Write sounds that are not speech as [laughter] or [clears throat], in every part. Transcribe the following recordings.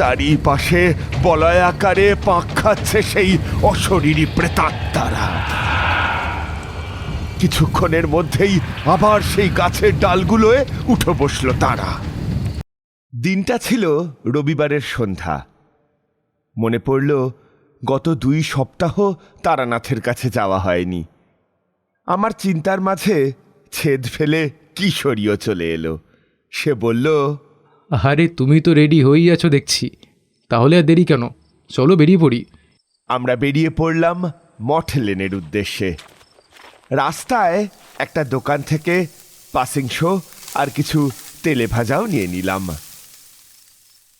চারিপাশে বলয়াকারে পাক খাচ্ছে সেই অশরীরী প্রেতাত্মারা। কিছুক্ষণের মধ্যেই আবার সেই গাছের ডালগুলোয় উঠে বসল তারা। দিনটা ছিল রবিবারের সন্ধ্যা। মনে পড়ল, গত দুই সপ্তাহ তারানাথের কাছে যাওয়া হয়নি। আমার চিন্তার মাঝে ছেদ ফেলে কিশোরীও চলে এলো। সে বলল আরে তুমি তো রেডি হয়েই আছো দেখছি। তাহলে আর দেরি কেন? চলো বেরিয়ে পড়ি। আমরা বেরিয়ে পড়লাম মঠ লেনের উদ্দেশ্যে। রাস্তায় একটা দোকান থেকে পাসিং শো আর কিছু তেলে ভাজাও নিয়ে নিলাম।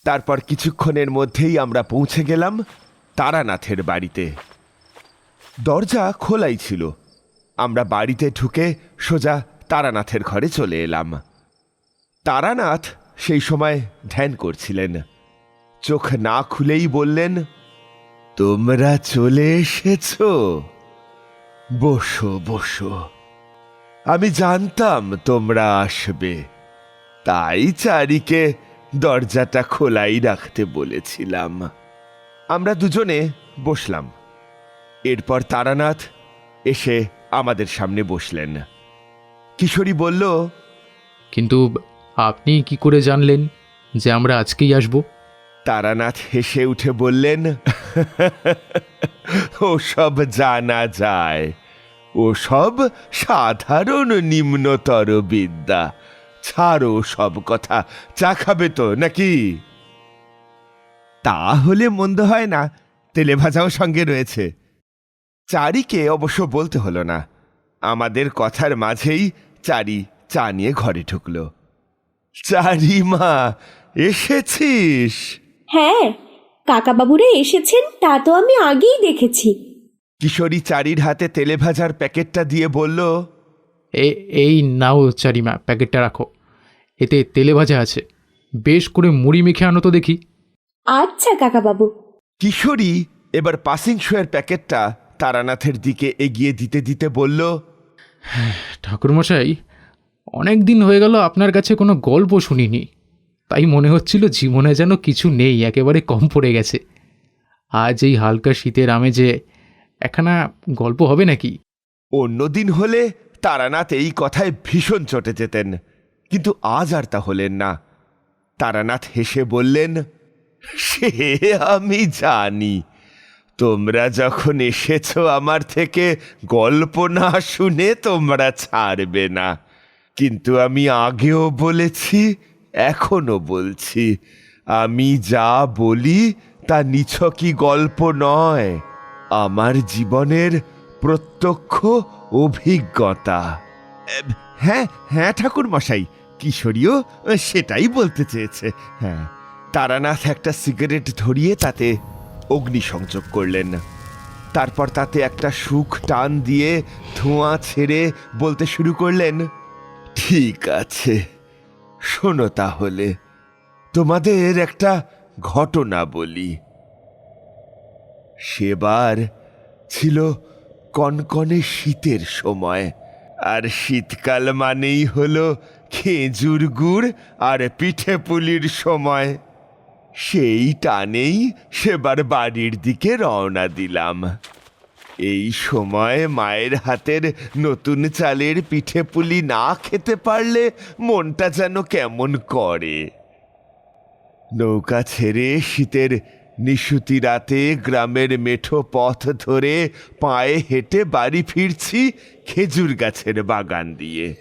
তারপর কিছুক্ষণের মধ্যেই আমরা পৌঁছে গেলাম তারানাথের বাড়িতে। দরজা খোলাই ছিল। আমরা বাড়িতে ঢুকে সোজা তারানাথের ঘরে চলে এলাম। তারানাথ সেই সময় ধ্যান করছিলেন। চোখ না খুলেই বললেন, তোমরা চলে এসেছ। বসো বসো। আমি জানতাম তোমরা আসবে। তাই চারিকে দরজাটা খোলাই রাখতে বলেছিলাম। আমরা দুজনে বসলাম। এরপর তারানাথ এসে আমাদের সামনে বসলেন। কিশোরী বলল, কিন্তু আপনি কি করে জানলেন যে আমরা আজকেই আসব? তারানাথ হেসে উঠে বললেন, ও সব জানা যায়। ও সব সাধারণ নিম্নতর বিদ্যা। ছাড়ো সব কথা। চা খাবে তো, নাকি? তাহলে মন্দ হয় না। তেলে ভাজাও সঙ্গে রয়েছে। চারিকে অবশ্য বলতে হলো না। আমাদের কথার মাঝেই চারি চা নিয়ে ঘরে ঢুকলো। চারি মা এসেছিস? হ্যাঁ কাকাবাবুরা এসেছেন তা তো আমি আগেই দেখেছি। কিশোরী চারির হাতে তেলে ভাজার প্যাকেটটা দিয়ে বলল এ এই নাও চারিমা প্যাকেটটা রাখো। এতে তেলে ভাজা আছে। বেশ করে মুড়ি মেখে আনো তো দেখি। আচ্ছা কাকাবাবু। কিশোরী এবার পাসিং শোয়ের প্যাকেটটা তারানাথের দিকে এগিয়ে দিতে দিতে বলল ঠাকুরমশাই অনেক দিন হয়ে গেল আপনার কাছে কোনো গল্প শুনিনি। তাই মনে হচ্ছিল জীবনে যেন কিছু নেই, একেবারে কম পড়ে গেছে। আজ এই হালকা শীতের আমেজে একখানা গল্প হবে নাকি? অন্যদিন হলে তারানাথ এই কথায় ভীষণ চটে যেতেন, কিন্তু আজ আর তা হলেন না। তারানাথ হেসে বললেন, সে আমি জানি। তোমরা যখন এসেছ আমার থেকে গল্প না শুনে তোমরা ছাড়বে না। কিন্তু আমি আগেও বলেছি এখনও বলছি। আমি যা বলি, তা নিছকই গল্প নয়। আমার জীবনের প্রত্যক্ষ অভিজ্ঞতা। হ্যাঁ হ্যাঁ ঠাকুর মশাই কিশোরীও সেটাই বলতে চেয়েছে। হ্যাঁ তারানাথ একটা সিগারেট ধরিয়ে তাতে অগ্নিসংযোগ করলেন। তারপর তাতে একটা সুখ টান দিয়ে ধোঁয়া ছেড়ে বলতে শুরু করলেন ঠিক আছে। শোনো তাহলে, তোমাদের একটা ঘটনা বলি। সেবার ছিল কনকনে শীতের সময়, আর শীতকাল মানেই হলো খেজুর গুড় আর পিঠে পুলির সময়। সেই টানেই সেবার বাড়ির দিকে রওনা দিলাম। এই সময় মায়ের হাতের নতুন চালের পিঠে পুলি না খেতে পারলে মনটা যেন কেমন করে। নৌকা ছেড়ে শীতের নিশুতি রাতে গ্রামের মেঠো পথ ধরে পায়ে হেঁটে বাড়ি ফিরছি খেজুর গাছের বাগান দিয়ে।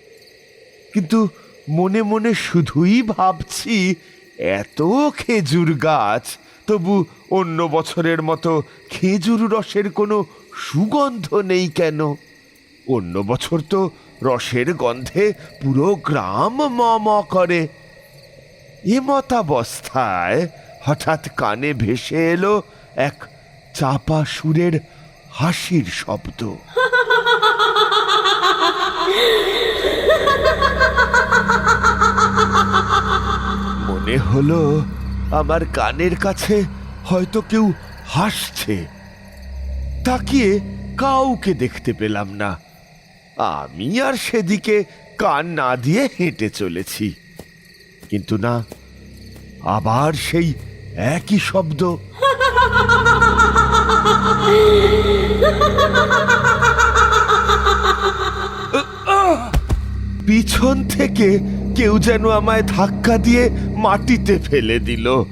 কিন্তু মনে মনে শুধুই ভাবছি, এত খেজুর গাছ, তবু অন্য বছরের মতো খেজুর রসের কোনো সুগন্ধ নেই কেন? অন্য বছর তো রসের গন্ধে পুরো গ্রাম ম ম করে। এমতাবস্থায় হঠাৎ কানে ভেসে এলো এক চাপা সুরের হাসির শব্দ। মনে হলো আমার কানের কাছে হয়তো কেউ হাসছে। তাকিয়ে কাউকে দেখতে পেলাম না। আমি আর সেদিকে কান না দিয়ে হেঁটে চলেছি। কিন্তু না, আবার সেই একই শব্দ। পিছন থেকে কেউ যেন আমায় ধাক্কা দিয়ে মাটিতে ফেলে দিল।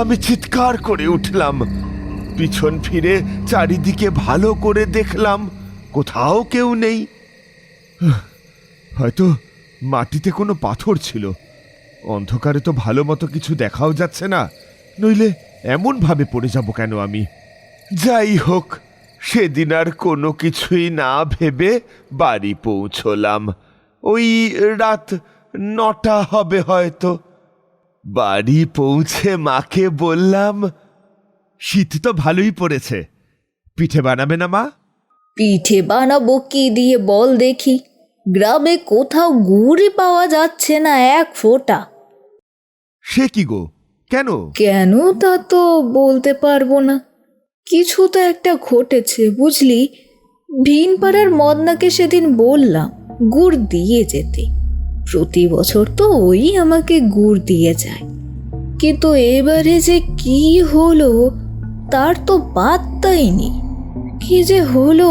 আমি চিৎকার করে উঠলাম। পিছন ফিরে চারিদিকে ভালো করে দেখলাম কোথাও কেউ নেই। হয়তো মাটিতে কোনো পাথর ছিল। অন্ধকারে তো ভালো মতো কিছু দেখাও যাচ্ছে না, নইলে এমন ভাবে পড়ে যাব কেন আমি? যাই হোক, সেদিন আর কোনো কিছুই না ভেবে বাড়ি পৌঁছলাম। ওই রাত নটা হবে হয়তো। বাড়ি পৌঁছে মাকে বললাম শীত তো ভালোই পড়েছে। পিঠে বানাবে না মা? পিঠে বানাবো কি দিয়ে বল দেখি। গ্রামে কোথাও গুড়ই পাওয়া যাচ্ছে না এক ফোঁটা। সে কি গো? কেন? কেন তা তো বলতে পারব না। কিছু তো একটা ঘটেছে বুঝলি? ভিন পাড়ার মদনাকে সেদিন বললাম গুড় দিয়ে যেতে। প্রতি বছর তো ওই আমাকে গুড় দিয়ে যায়। কিন্তু এবারে যে কি হলো তার তো পাত্তাই নেই। কি যে হলো,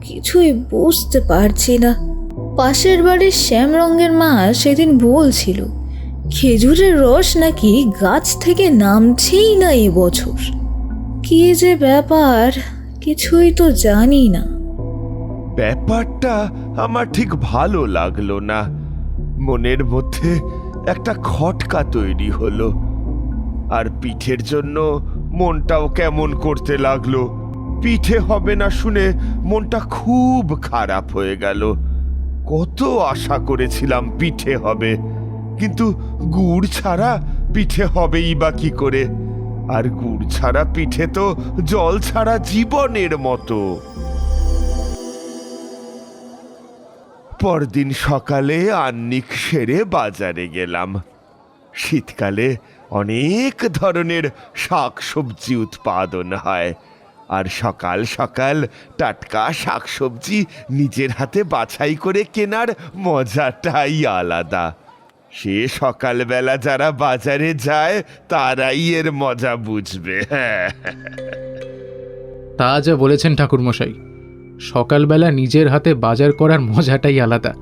কিছুই বুঝতে পারছি না। পাশের বাড়ির শ্যাম রঙের মা সেদিন বলছিল, খেজুরের রস নাকি গাছ থেকে নামছেই না এবছর কি যে ব্যাপার, কিছুই তো জানি না। ব্যাপারটা আমার ঠিক ভালো লাগল না। মনের মধ্যে একটা খটকা তৈরি হলো। আর পিঠের জন্য মনটাও কেমন করতে লাগল। পিঠে হবে না শুনে মনটা খুব খারাপ হয়ে গেল। কত আশা করেছিলাম পিঠে হবে, কিন্তু গুড় ছাড়া পিঠে হবেই বা কি করে? আর গুড় ছাড়া পিঠে তো জল ছাড়া জীবনের মতো। পরদিন সকালে আন্নিক সেরে বাজারে গেলাম। শীতকালে অনেক ধরনের শাক সবজি উৎপাদন হয়। আর সকাল সকাল টাটকা শাকসবজি নিজের হাতে বাছাই করে কেনার মজাটাই আলাদা। সে সকালবেলা যারা বাজারে যায়, তারাই এর মজা বুঝবে। হ্যাঁ [laughs] তা যা বলেছেন ঠাকুরমশাই। সকালবেলা নিজের হাতে বাজার করার মজাটাই আলাদা।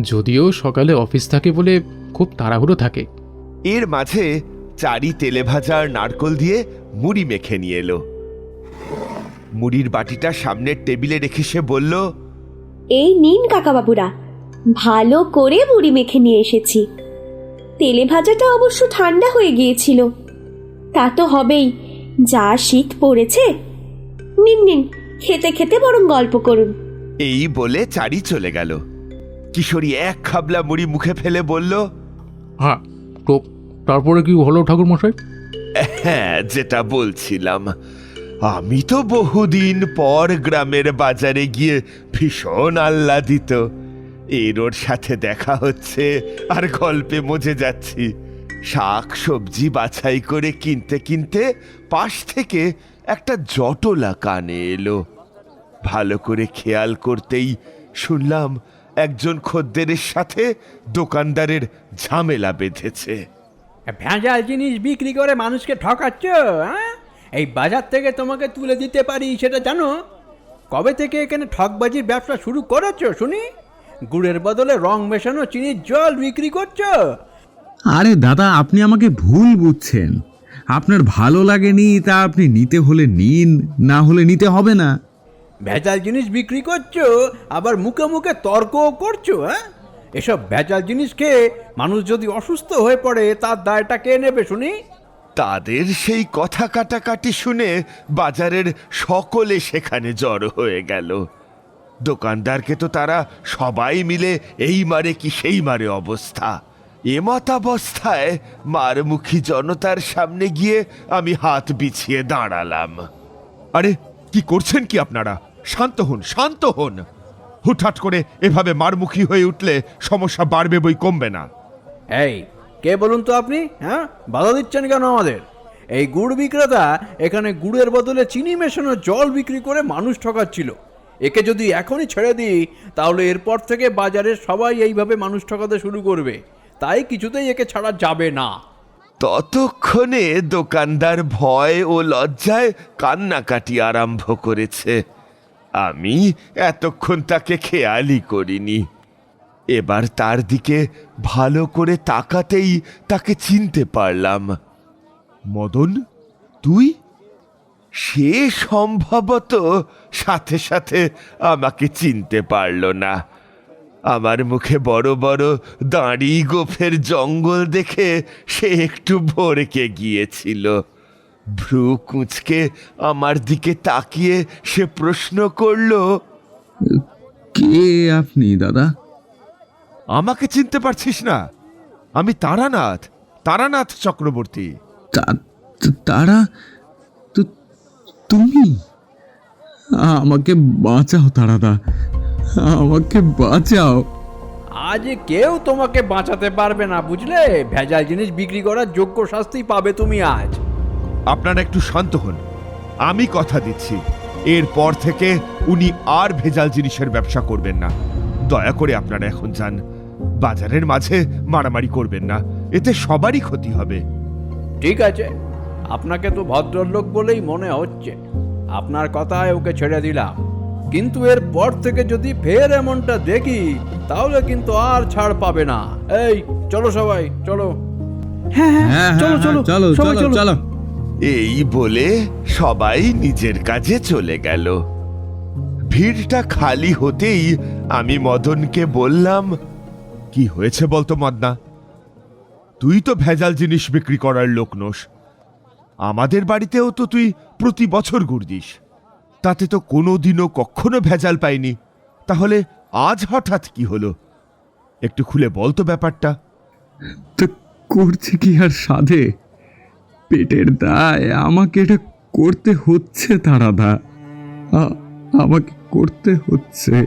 যদিও সকালে অফিস থাকে বলে খুব তাড়াহুড়ো থাকে। এর মাঝে চারি তেলে ভাজা আর নারকল দিয়ে মুড়ি মেখে নিয়ে এলো। মুড়ির বাটিটা সামনের টেবিলে রেখে সে বলল এই নিন কাকাবাবুরা ভালো করে মুড়ি মেখে নিয়ে এসেছি। তেলে ভাজাটা অবশ্য ঠান্ডা হয়ে গিয়েছিল। তা তো হবেই যা শীত পড়েছে। নিন নিন খেতে খেতে বরং গল্প করুন। এই বলে চারি চলে গেল। কিশোরী এক খাবলা মুড়ি মুখে ফেলে বলল হ্যাঁ তো তারপরে কি হলো ঠাকুরমশাই? হ্যাঁ যেটা বলছিলাম। আমি তো বহুদিন পর গ্রামের বাজারে গিয়ে ভীষণ আহ্লাদিত। এর ওর সাথে দেখা হচ্ছে আর গল্পে মজে যাচ্ছি। শাক সবজি বাছাই করে কিনতে কিনতে পাশ থেকে একটা জটলা কানে এলো। ভালো করে খেয়াল করতেই শুনলাম একজন খদ্দেরের সাথে দোকানদারের ঝামেলা বেঁধেছে। ভেজাল জিনিস বিক্রি করে মানুষকে ঠকাচ্ছ হ্যাঁ? এই বাজার থেকে তোমাকে তুলে দিতে পারি সেটা জানো? কবে থেকে এখানে ঠকবাজির ব্যবসা শুরু করেছ শুনি? গুড়ের বদলে রং মেশানো চিনির জল বিক্রি করছ? আরে দাদা আপনি আমাকে ভুল বুঝছেন। আপনার ভালো লাগেনি তা আপনি নিতে হলে নিন না হলে নিতে হবে না। ভেজাল জিনিস বিক্রি করছ, আবার মুখে মুখে তর্কও করছ হ্যাঁ? এসব ভেজাল জিনিস খেয়ে মানুষ যদি অসুস্থ হয়ে পড়ে, তার দায়টা কে নেবে শুনি? তাদের সেই কথা কাটাকাটি শুনে বাজারের সকলে সেখানে জড়ো হয়ে গেল। দোকানদারকে তো তারা সবাই মিলে এই মারে কি সেই মারে অবস্থা। এমতাবস্থায় মারমুখী জনতার সামনে গিয়ে আমি হাত বিছিয়ে দাঁড়ালাম। আরে, কি করছেন কি আপনারা? শান্ত হন শান্ত হন। হুটহাট করে এভাবে মারমুখী হয়ে উঠলে সমস্যা বাড়বে বই কমবে না। এই কে বলুন তো আপনি? হ্যাঁ? বাধা দিচ্ছেন কেন আমাদের? এই গুড় বিক্রেতা এখানে গুড়ের বদলে চিনি মেশানো জল বিক্রি করে মানুষ ঠকাচ্ছিল। একে যদি এখনই ছেড়ে দিই তাহলে এরপর থেকে বাজারের সবাই এইভাবে মানুষ ঠকাতে শুরু করবে। তাই কিছুতেই একে ছাড়া যাবে না। ততক্ষণে দোকানদার ভয় ও লজ্জায় কান্নাকাটি আরম্ভ করেছে। আমি এতক্ষণ তাকে খেয়ালই করিনি। এবার তার দিকে ভালো করে তাকাতেই তাকে চিনতে পারলাম। মদন, তুই? সে সম্ভবত সাথে সাথে আমাকে চিনতে পারল না। আমার মুখে বড় বড় দাঁড়ি গোফের জঙ্গল দেখে সে একটু ভরকে গিয়েছিল। ভ্রু কুঁচকে আমার দিকে তাকিয়ে সে প্রশ্ন করল কে আপনি দাদা? আমাকে চিনতে পারছিস না। আমি তারানাথ তারানাথ চক্রবর্তী। তারা তো তুমি? আমাকে বাঁচাও তারাদা। আমাকে বাঁচাও। আজ কেউ তোমাকে বাঁচাতে পারবে না বুঝলে? ভেজাল জিনিস বিক্রি করার যোগ্য শাস্তি পাবে তুমি আজ। আপনারা একটু শান্ত হন। আমি কথা দিচ্ছি। এরপর থেকে উনি আর ভেজাল জিনিসের ব্যবসা করবেন না। দয়া করে আপনারা এখন যান। বাজারের মাঝে মারামারি করবেন না। এতে সবারই ক্ষতি হবে। ঠিক আছে। আপনাকে তো ভদ্রলোক বলেই মনে হচ্ছে। আপনার কথায় ওকে ছেড়ে দিলাম। কিন্তু এর পর থেকে যদি ফের এমনটা দেখি তাহলে কিন্তু আর ছাড় পাবে না। এই চলো সবাই চলো। হ্যাঁ হ্যাঁ চলো চলো চলো চলো। চলো। এই বলে সবাই নিজের কাজে চলে গেল। ভিড়টা খালি হতেই আমি মদনকে বললাম, কি হয়েছে বলতো মদনা? তুই তো ভেজাল জিনিস বিক্রি করার লোক নোস। আমাদের বাড়িতেও তো তুই প্রতি বছর গুড় দিস তাতে তো কোনো দিনও কখনো ভেজাল পাইনি। তাহলে আজ হঠাৎ কি হলো? একটু খুলে বলতো ব্যাপারটা। করছে কি আর সাধে? পেটের দায়, আমাকে এটা করতে হচ্ছে তারাদা। আ- আমাকে করতে হচ্ছে।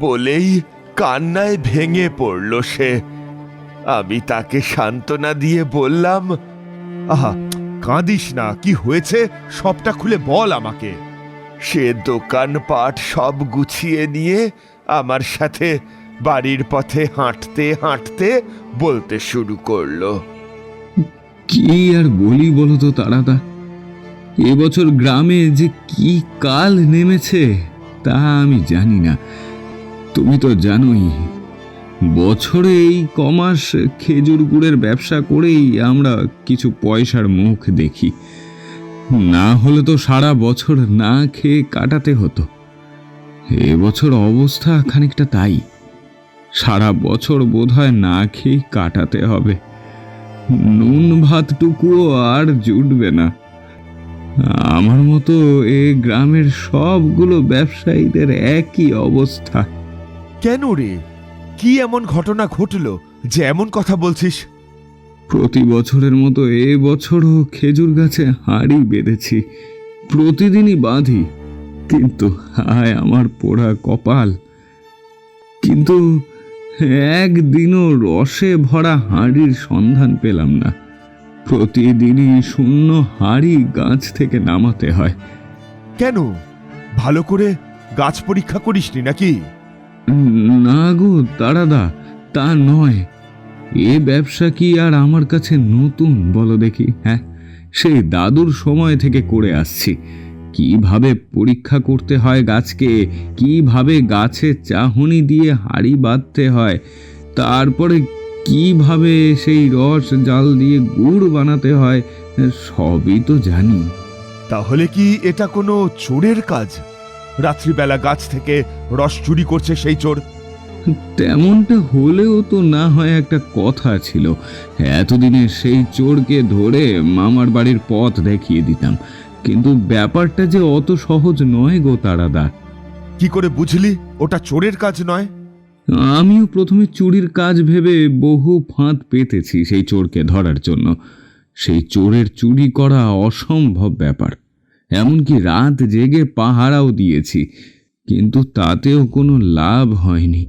বলেই কান্নায় ভেঙে পড়ল সে। আমি তাকে সান্ত্বনা দিয়ে বললাম, আহা, কাঁদিস না, কি হয়েছে? সবটা খুলে বল আমাকে। সে দোকান দোকানপাট সব গুছিয়ে নিয়ে আমার সাথে বাড়ির পথে হাঁটতে হাঁটতে বলতে শুরু করল। কি আর বলি বলো তো তারাদা? এবছর গ্রামে যে কি কাল নেমেছে, তা আমি জানি না। তুমি তো জানোই, বছরে এই কমাস খেজুর গুড়ের ব্যবসা করেই আমরা কিছু পয়সার মুখ দেখি। না হলে তো সারা বছর না খেয়ে কাটাতে হতো। এবছর অবস্থা খানিকটা তাই। সারা বছর বোধহয় না খেয়ে কাটাতে হবে। নুন ভাতটুকুও আর জুটবে না। আমার মতো এ গ্রামের সবগুলো ব্যবসায়ীদের একই অবস্থা। কেন রে? কি এমন ঘটনা ঘটলো? যে এমন কথা বলছিস? প্রতি বছরের মতো এ বছরও খেজুর গাছে হাঁড়ি বেঁধেছি। প্রতিদিনই বাঁধি। কিন্তু হায় আমার পোড়া কপাল। কিন্তু একদিনও রসে ভরা হাঁড়ির সন্ধান পেলাম না। প্রতিদিনই শূন্য হাঁড়ি গাছ থেকে নামাতে হয়। কেন? ভালো করে গাছ পরীক্ষা করিসনি নাকি? না গো দাঁড়াদা তা নয়। এ ব্যবসা কি আর আমার কাছে নতুন বলো দেখি হ্যাঁ? সেই দাদুর সময় থেকে করে আসছি। কীভাবে পরীক্ষা করতে হয় গাছকে? কীভাবে গাছে চাহনি দিয়ে হাড়ি বাঁধতে হয়? তারপরে কীভাবে সেই রস জাল দিয়ে গুড় বানাতে হয় সবই তো জানি। তাহলে কি এটা কোনো চোরের কাজ? রাত্রিবেলা গাছ থেকে রস চুরি করছে সেই চোর। তেমনটা হলেও তো না হয় একটা কথা ছিল। এতদিনে সেই চোরকে ধরে মামার বাড়ির পথ দেখিয়ে দিতাম। কিন্তু ব্যাপারটা যে অত সহজ নয় গো তারাদা। কি করে বুঝলি? ওটা চোরের কাজ নয়। আমিও প্রথমে চুরির কাজ ভেবে বহু ফাঁদ পেতেছি সেই চোরকে ধরার জন্য। সেই চোরের চুরি করা অসম্ভব ব্যাপার। এমনকি রাত জেগে পাহারাও দিয়েছি কিন্তু তাতেও কোনো লাভ হয়নি।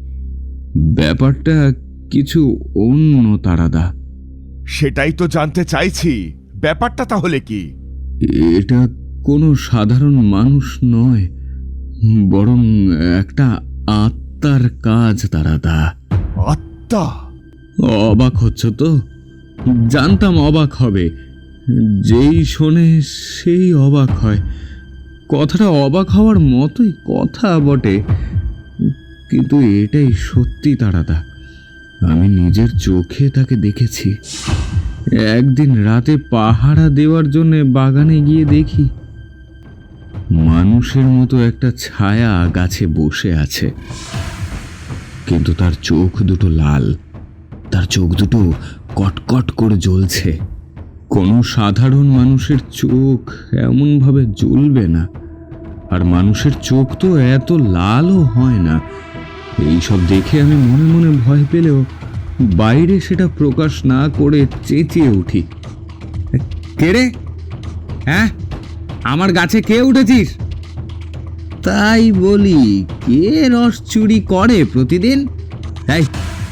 ব্যাপারটা কিছু অন্য তারাদা। সেটাই তো জানতে চাইছি। ব্যাপারটা তাহলে কি? এটা কোনো সাধারণ মানুষ নয় বরং একটা আত্মার কাজ তারাদা আত্মা? অবাক হচ্ছ তো? জানতাম অবাক হবে। যেই শোনে সেই অবাক হয়। কথাটা অবাক হওয়ার মতোই কথা বটে কিন্তু এটাই সত্যি তারাদা আমি নিজের চোখে তাকে দেখেছি। একদিন রাতে পাহারা দেওয়ার জন্য বাগানে গিয়ে দেখি মানুষের মতো একটা ছায়া গাছে বসে আছে। কিন্তু তার চোখ দুটো লাল, তার চোখ দুটো কটকট করে জ্বলছে। কোনো সাধারণ মানুষের চোখ এমনভাবে জ্বলবে না, আর মানুষের চোখ তো এত লালও হয় না। এইসব দেখে আমি মনে মনে ভয় পেলেও বাইরে সেটা প্রকাশ না করে চেঁচিয়ে উঠি। কে রে? হ্যাঁ? আমার গাছে কে উঠেছিস? তাই বলি, কে রস চুরি করে প্রতিদিন?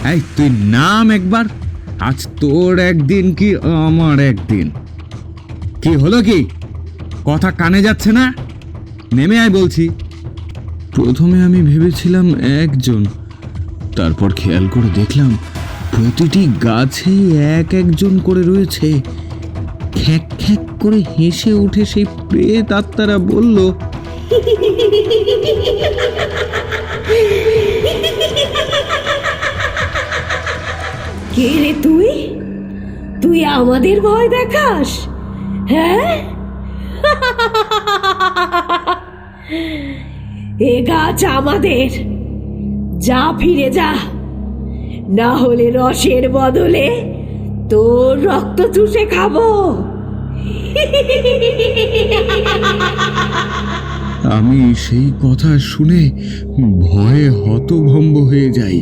এই তুই নাম একবার। আজ তোর একদিন কি আমার একদিন? কি হলো কি? কথা কানে যাচ্ছে না? নেমে আয় বলছি। প্রথমে আমি ভেবেছিলাম একজন, তারপর খেয়াল করে দেখলাম প্রতিটি গাছেই এক একজন করে রয়েছে। খ্যাক খ্যাক করে হেসে উঠে সেই প্রেত আত্মারা বলল, কে রে তুই? তুই আমাদের ভয় দেখাস? হ্যাঁ? এ গাছ আমাদের। যা ফিরে যা। না হলে রসের বদলে তোর রক্ত চুষে খাব। আমি সেই কথা শুনে ভয়ে হতভম্ব হয়ে যাই।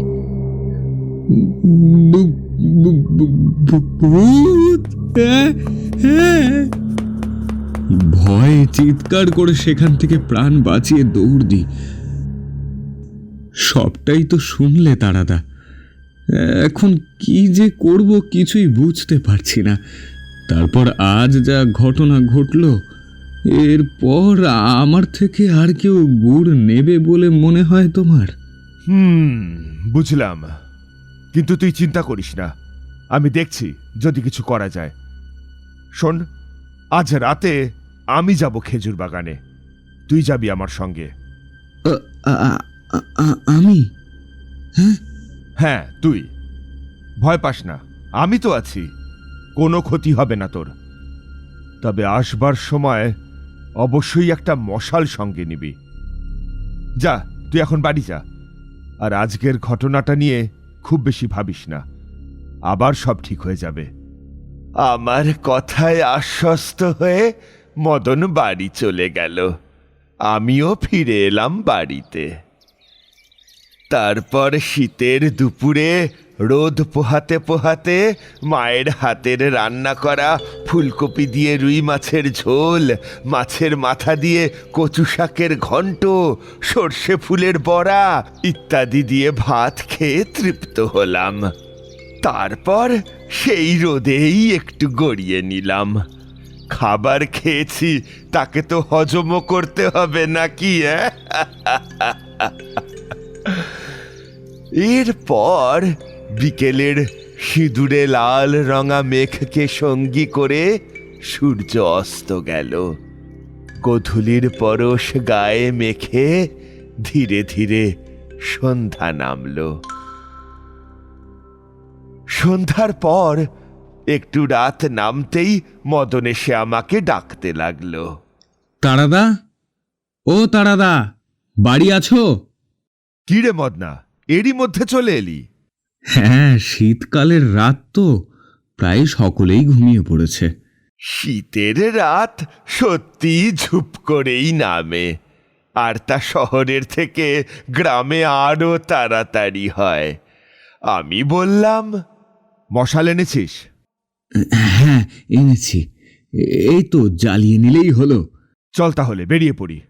হ্যাঁ, হ্যাঁ। ভয়ে চিৎকার করে সেখান থেকে প্রাণ বাঁচিয়ে দৌড় দিই। সবটাই তো শুনলে তারাদা। এখন কি যে করব কিছুই বুঝতে পারছি না। তারপর আজ যা ঘটনা ঘটলো এরপর আমার থেকে আর কেউ গুড় নেবে বলে মনে হয় তোমার? হুম বুঝলাম। কিন্তু তুই চিন্তা করিস না। আমি দেখছি যদি কিছু করা যায়। শোন আজ রাতে আমি যাব খেজুর বাগানে। তুই যাবি আমার সঙ্গে। আমি? হ্যাঁ? হ্যাঁ তুই। ভয় পাস না, আমি তো আছি। কোনো ক্ষতি হবে না তোর। তবে আসবার সময় অবশ্যই একটা মশাল সঙ্গে নিবি। যা, তুই এখন বাড়ি যা। আর আজকের ঘটনাটা নিয়ে খুব বেশি ভাবিস না। আবার সব ঠিক হয়ে যাবে। আমার কথায় আশ্বস্ত হয়ে মদন বাড়ি চলে গেল। আমিও ফিরে এলাম বাড়িতে। তারপর শীতের দুপুরে রোদ পোহাতে পোহাতে মায়ের হাতের রান্না করা ফুলকপি দিয়ে রুই মাছের ঝোল, মাছের মাথা দিয়ে কচু শাকের ঘন্ট, সর্ষে ফুলের বড়া ইত্যাদি দিয়ে ভাত খেয়ে তৃপ্ত হলাম। তারপর সেই রোদেই একটু গড়িয়ে নিলাম। খাবার খেয়েছি, তাকে তো হজমও করতে হবে নাকি হ্যাঁ এরপর বিকেলের সিঁদুরে লাল রঙা মেঘকে সঙ্গী করে সূর্য অস্ত গেল। গধূলির পরশ গায়ে মেখে ধীরে ধীরে সন্ধ্যা নামল। সন্ধ্যার পর একটু রাত নামতেই মদন এসে আমাকে ডাকতে লাগল। তারাদা? ও তারাদা বাড়ি আছো? কিরে মদনা? এরই মধ্যে চলে এলি। হ্যাঁ শীতকালের রাত তো প্রায় সকলেই ঘুমিয়ে পড়েছে। শীতের রাত সত্যি ঝুপ করেই নামে আর তা শহরের থেকে গ্রামে আরও তাড়াতাড়ি হয়। আমি বললাম মশাল এনেছিস? হ্যাঁ এনেছি। এই তো জ্বালিয়ে নিলেই হলো। চল তাহলে বেরিয়ে পড়ি।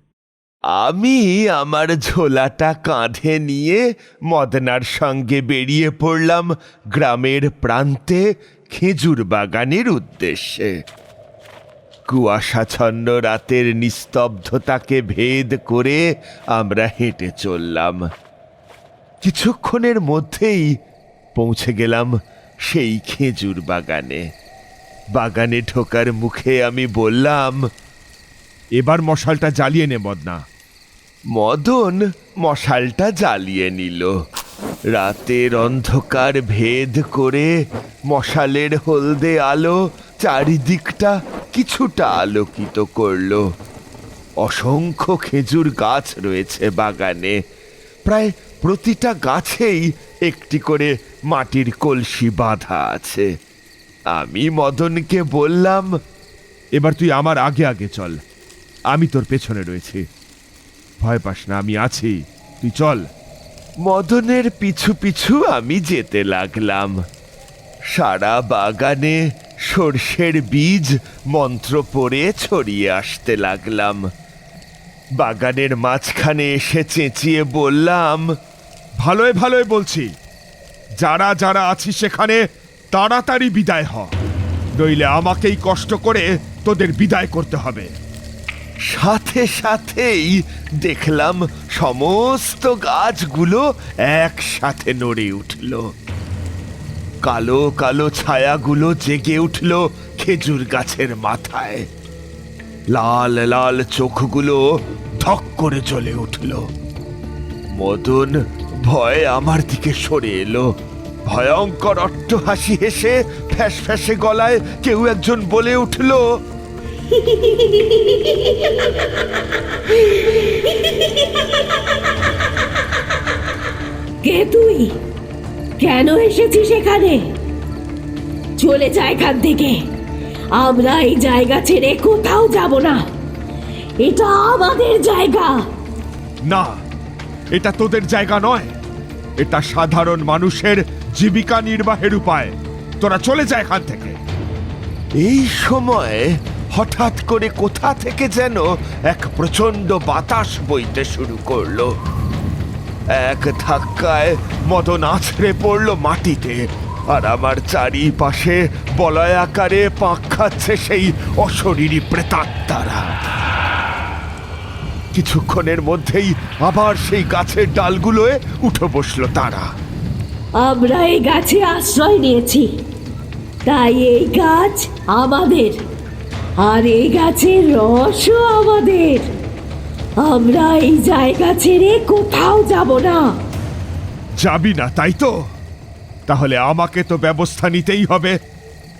আমি আমার ঝোলাটা কাঁধে নিয়ে মদনার সঙ্গে বেরিয়ে পড়লাম গ্রামের প্রান্তে খেজুর বাগানের উদ্দেশ্যে। কুয়াশাচ্ছন্ন রাতের নিস্তব্ধতাকে ভেদ করে আমরা হেঁটে চললাম। কিছুক্ষণের মধ্যেই পৌঁছে গেলাম সেই খেজুর বাগানে। বাগানে ঢোকার মুখে আমি বললাম, এবার মশালটা জ্বালিয়ে নে মদনা। মদন মশালটা জ্বালিয়ে নিল। রাতের অন্ধকার ভেদ করে মশালের হলদে আলো চারিদিকটা কিছুটা আলোকিত করল। অসংখ্য খেজুর গাছ রয়েছে বাগানে। প্রায় প্রতিটা গাছেই একটি করে মাটির কলসি বাঁধা আছে। আমি মদনকে বললাম, এবার তুই আমার আগে আগে চল। আমি তোর পেছনে রয়েছি। ভয় পাস না, আমি আছি। তুই চল। মদনের পিছু পিছু আমি যেতে লাগলাম। সারা বাগানে সর্ষের বীজ, মন্ত্র পড়ে ছড়িয়ে আসতে লাগলাম। বাগানের মাঝখানে এসে চেঁচিয়ে বললাম ভালোই ভালোই বলছি, যারা যারা আছি সেখানে তাড়াতাড়ি বিদায় হ। নইলে আমাকেই কষ্ট করে তোদের বিদায় করতে হবে। সাথে সাথেই দেখলাম সমস্ত গাছগুলো একসাথে নড়ে উঠল। কালো কালো ছায়াগুলো জেগে উঠল খেজুর গাছের মাথায়। লাল লাল চোখগুলো ঠক করে জ্বলে উঠল। মদন ভয়ে আমার দিকে সরে এলো। ভয়ঙ্কর অট্ট হাসি হেসে ফ্যাস ফ্যাসে গলায় কেউ একজন বলে উঠল কে তুই? কেন এসেছিস এখানে? চলে যা এখান থেকে। আমরা এই জায়গা ছেড়ে কোথাও যাব না। এটা আমাদের জায়গা। না এটা তোদের জায়গা নয়। এটা সাধারণ মানুষের জীবিকা নির্বাহের উপায়। তোরা চলে যা এখান থেকে। এই সময় হঠাৎ করে কোথা থেকে যেন এক প্রচণ্ড বাতাস বইতে শুরু করল। এক ধাক্কায় মদন আছড়ে পড়ল মাটিতে, আর আমার চারিপাশে বলয় আকারে পাক খাচ্ছে সেই অশরীরী প্রেতাত্মারা। কিছুক্ষণের মধ্যেই আবার সেই গাছের ডালগুলোয় উঠে বসল তারা। আমরা এই গাছে আশ্রয় নিয়েছি, তাই এই গাছ আমাদের। আর এই গাছের রসও আমাদের। আমরা এই জায়গা ছেড়ে কোথাও যাব না। যাবি না, তাই তো? তাহলে আমাকে তো ব্যবস্থা নিতেই হবে।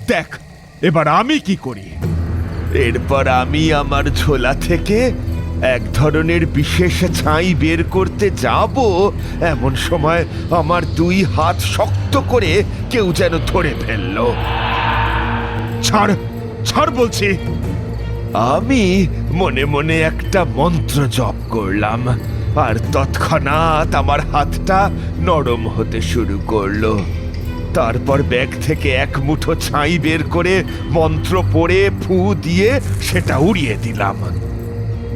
দেখ, এবার আমি কি করি? এরপর আমি আমার ঝোলা থেকে এক ধরনের বিশেষ ছাই বের করতে যাব। এমন সময় আমার দুই হাত শক্ত করে কেউ যেন ধরে ফেলল। ছাড় ছাড় বলছি। আমি মনে মনে একটা মন্ত্র জপ করলাম, আর তৎক্ষণাৎ আমার হাতটা নরম হতে শুরু করল। তারপর ব্যাগ থেকে এক মুঠো ছাই বের করে মন্ত্র পড়ে, ফু দিয়ে সেটা উড়িয়ে দিলাম।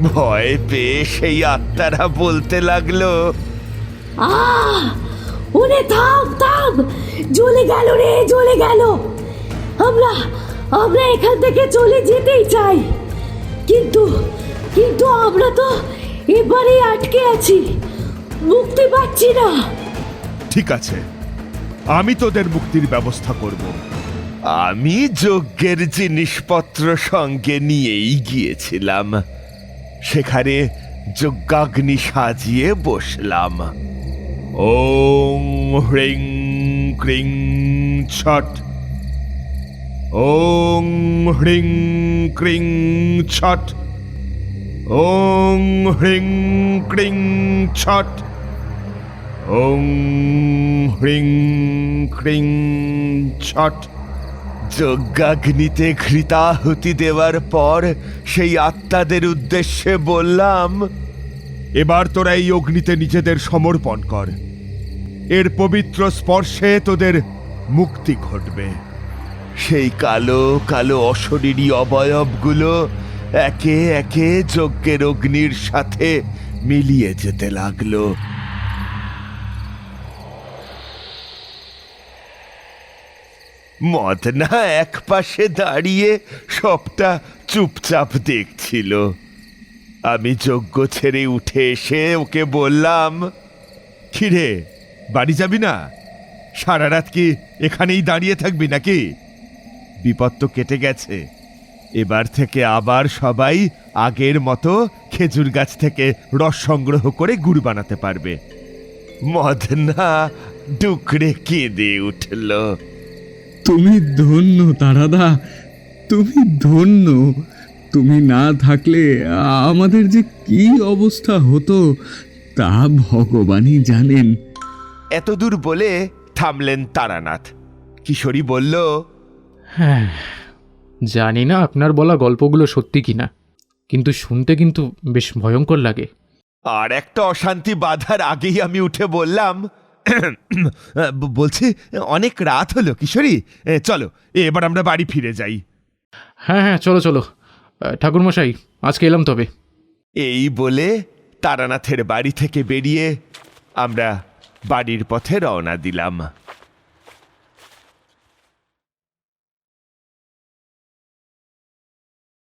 ভয় পেয়ে সেই আত্মারা বলতে লাগল ওরে থাম থাম! জ্বলে গেল রে, জ্বলে গেল। আমরা আমরা এখান থেকে চলে যেতেই চাই। কিন্তু কিন্তু আমরা তো এবারেই আটকে আছি। মুক্তি পাচ্ছি না। ঠিক আছে, আমি তোদের মুক্তির ব্যবস্থা করব। আমি যজ্ঞের জিনিসপত্র সঙ্গে নিয়েই গিয়েছিলাম, সেখানে যজ্ঞাগ্নি সাজিয়ে বসলাম। ওং হ্রিং ক্রিং ছট। ওং হ্রিং ক্রিং ছট ওং হ্রিং ক্রিং ছট ওং হ্রিং ক্রিং ছট যজ্ঞাগ্নিতে ঘৃতাহুতি দেওয়ার পর সেই আত্মাদের উদ্দেশ্যে বললাম এবার তোরা এই অগ্নিতে নিজেদের সমর্পণ কর। এর পবিত্র স্পর্শে তোদের মুক্তি ঘটবে। সেই কালো কালো অশরীরী অবয়বগুলো একে একে যজ্ঞের অগ্নির সাথে মিলিয়ে যেতে লাগল। মদনা এক পাশে দাঁড়িয়ে সবটা চুপচাপ দেখছিল। আমি যজ্ঞ ছেড়ে উঠে এসে ওকে বললাম খিরে বাড়ি যাবি না? সারা রাত কি এখানেই দাঁড়িয়ে থাকবি নাকি? বিপদ তো কেটে গেছে। এবার থেকে আবার সবাই আগের মতো খেজুর গাছ থেকে রস সংগ্রহ করে গুড় বানাতে পারবে। মদনা ডুকরে কেঁদে উঠল। তুমি ধন্য তারাদা তুমি ধন্য। তুমি না থাকলে আমাদের যে কি অবস্থা হতো তা ভগবানই জানেন। এতদূর বলে থামলেন তারানাথ। কিশোরী বলল হ্যাঁ জানি না আপনার বলা গল্পগুলো সত্যি কিনা কিন্তু শুনতে কিন্তু বেশ ভয়ঙ্কর লাগে। আর একটা অশান্তি বাধার আগেই আমি উঠে বললাম [clears throat] বলছি অনেক রাত হলো কিশোরী এ, চলো এবার আমরা বাড়ি ফিরে যাই। হ্যাঁ হ্যাঁ চলো চলো ঠাকুরমশাই আজকে এলাম তবে। এই বলে তারানাথের বাড়ি থেকে বেরিয়ে আমরা বাড়ির পথে রওনা দিলাম।